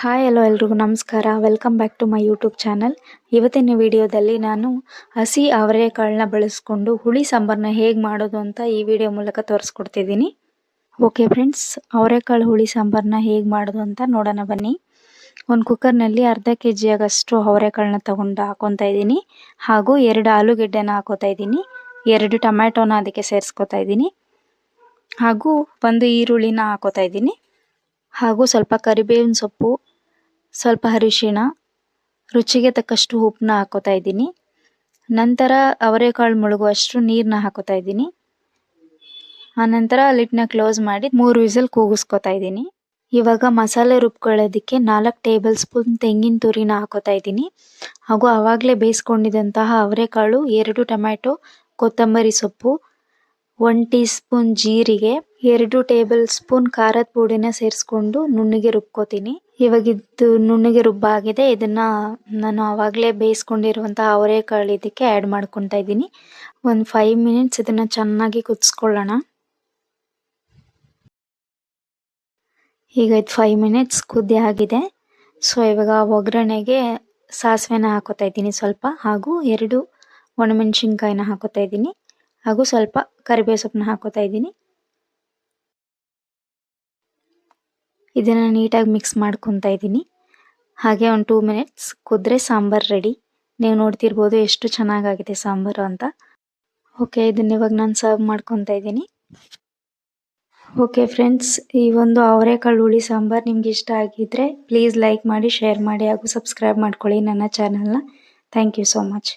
Hi hello ಎಲ್ರಿಗೂ ನಮಸ್ಕಾರ. Welcome back to my YouTube channel ಇವತ್ತಿನ ವಿಡಿಯೋದಲ್ಲಿ ನಾನು ಹಸಿ ಅವರೆಕಾಳನ್ನ ಬಳಸ್ಕೊಂಡು ಹುಳಿ ಸಾಂಬಾರನ್ನ ಹೇಗೆ ಮಾಡೋದು ಅಂತ ಈ ವಿಡಿಯೋ ಮೂಲಕ ತೋರಿಸ್ಕೊಡ್ತಿದ್ದೀನಿ. ಓಕೆ ಫ್ರೆಂಡ್ಸ್ ಅವರೆಕಾಳು ಹುಳಿ ಸಾಂಬಾರನ್ನ ಹೇಗೆ ಮಾಡೋದು ಅಂತ ನೋಡೋಣ ಬನ್ನಿ. ಒಂದು ಕುಕ್ಕರ್ನಲ್ಲಿ ಅರ್ಧ ಕೆ ಜಿ ಆಗಷ್ಟು ಅವರೆಕಾಳನ್ನ ತಗೊಂಡು ಹಾಕೊತಾ ಇದ್ದೀನಿ. ಹಾಗೂ ಎರಡು ಆಲೂಗೆಡ್ಡೆನ ಹಾಕೋತಾ ಇದ್ದೀನಿ. ಎರಡು ಟೊಮ್ಯಾಟೋನ ಅದಕ್ಕೆ ಸೇರಿಸ್ಕೊತಾ ಇದ್ದೀನಿ. ಹಾಗೂ ಒಂದು ಈರುಳ್ಳಿನ ಹಾಕೋತಾ ಇದ್ದೀನಿ. ಹಾಗೂ ಸ್ವಲ್ಪ ಕರಿಬೇವಿನ ಸೊಪ್ಪು ಸ್ವಲ್ಪ ಅರಿಶಿಣ, ರುಚಿಗೆ ತಕ್ಕಷ್ಟು ಉಪ್ಪನ್ನ ಹಾಕೋತಾ ಇದ್ದೀನಿ. ನಂತರ ಅವರೆಕಾಳು ಮುಳುಗುವಷ್ಟು ನೀರನ್ನ ಹಾಕೋತಾ ಇದ್ದೀನಿ. ಆನಂತರ ಲಿಡ್ನ ಕ್ಲೋಸ್ ಮಾಡಿ ಮೂರು ವಿಸಲ್ ಕೂಗಿಸ್ಕೊತಾ ಇದ್ದೀನಿ. ಇವಾಗ ಮಸಾಲೆ ರುಬ್ಕೊಳ್ಳೋದಕ್ಕೆ ನಾಲ್ಕು ಟೇಬಲ್ ಸ್ಪೂನ್ ತೆಂಗಿನ ತುರಿನ ಹಾಕೋತಾ ಇದ್ದೀನಿ. ಹಾಗೂ ಆವಾಗಲೇ ಬೇಯಿಸ್ಕೊಂಡಿದ್ದಂತಹ ಅವರೆಕಾಳು, ಎರಡು ಟೊಮ್ಯಾಟೊ, ಕೊತ್ತಂಬರಿ ಸೊಪ್ಪು ಒನ್ ಟೀ ಸ್ಪೂನ್ ಜೀರಿಗೆ, ಎರಡು ಟೇಬಲ್ ಸ್ಪೂನ್ ಖಾರದ ಪುಡಿನ ಸೇರಿಸ್ಕೊಂಡು ನುಣ್ಣಗೆ ರುಬ್ಕೋತೀನಿ. ಇವಾಗ ಇದು ನುಣ್ಣಗೆ ರುಬ್ಬಾಗಿದೆ ಇದನ್ನ ನಾನು ಆವಾಗಲೇ ಬೇಯಿಸ್ಕೊಂಡಿರುವಂತಹ ಅವರೆಕಾಳು ಇದಕ್ಕೆ ಆ್ಯಡ್ ಮಾಡ್ಕೊತಾ ಇದ್ದೀನಿ. ಒಂದು ಫೈವ್ ಮಿನಿಟ್ಸ್ ಇದನ್ನ ಚೆನ್ನಾಗಿ ಕುದಿಸ್ಕೊಳ್ಳೋಣ. ಈಗ ಇದು ಫೈವ್ ಮಿನಿಟ್ಸ್ ಕುದಿ ಆಗಿದೆ. ಸೊ ಇವಾಗ ಒಗ್ಗರಣೆಗೆ ಸಾಸಿವೆನ ಹಾಕೋತಾ ಇದ್ದೀನಿ ಸ್ವಲ್ಪ. ಹಾಗೂ ಎರಡು ಒಣಮೆಣಸಿನ್ಕಾಯಿನ ಹಾಕೋತಾ ಇದ್ದೀನಿ. ಹಾಗೂ ಸ್ವಲ್ಪ ಕರಿಬೇವು ಸೊಪ್ಪನ್ನ ಹಾಕೋತಾ ಇದ್ದೀನಿ. ಇದನ್ನ ನೀಟಾಗಿ ಮಿಕ್ಸ್ ಮಾಡ್ಕೊತಾ ಇದ್ದೀನಿ ಹಾಗೆ ಒಂದು ಟೂ ಮಿನಿಟ್ಸ್ ಕುದ್ರೆ ಸಾಂಬಾರ್ ರೆಡಿ ನೀವು ನೋಡ್ತಿರ್ಬೋದು ಎಷ್ಟು ಚೆನ್ನಾಗಾಗಿದೆ ಸಾಂಬಾರು ಅಂತ. ಓಕೆ ಇದನ್ನ ಇವಾಗ ನಾನು ಸರ್ವ್ ಮಾಡ್ಕೊತಾ ಇದ್ದೀನಿ ಓಕೆ ಫ್ರೆಂಡ್ಸ್ ಈ ಒಂದು ಅವರೆಕಾಳು ಹುಳಿ ಸಾಂಬಾರ್ ನಿಮ್ಗೆ ಇಷ್ಟ ಆಗಿದ್ರೆ ಪ್ಲೀಸ್ ಲೈಕ್ ಮಾಡಿ ಶೇರ್ ಮಾಡಿ ಹಾಗೂ ಸಬ್ಸ್ಕ್ರೈಬ್ ಮಾಡ್ಕೊಳ್ಳಿ ನನ್ನ ಚಾನಲ್ನ ಥ್ಯಾಂಕ್ ಯು ಸೋ ಮಚ್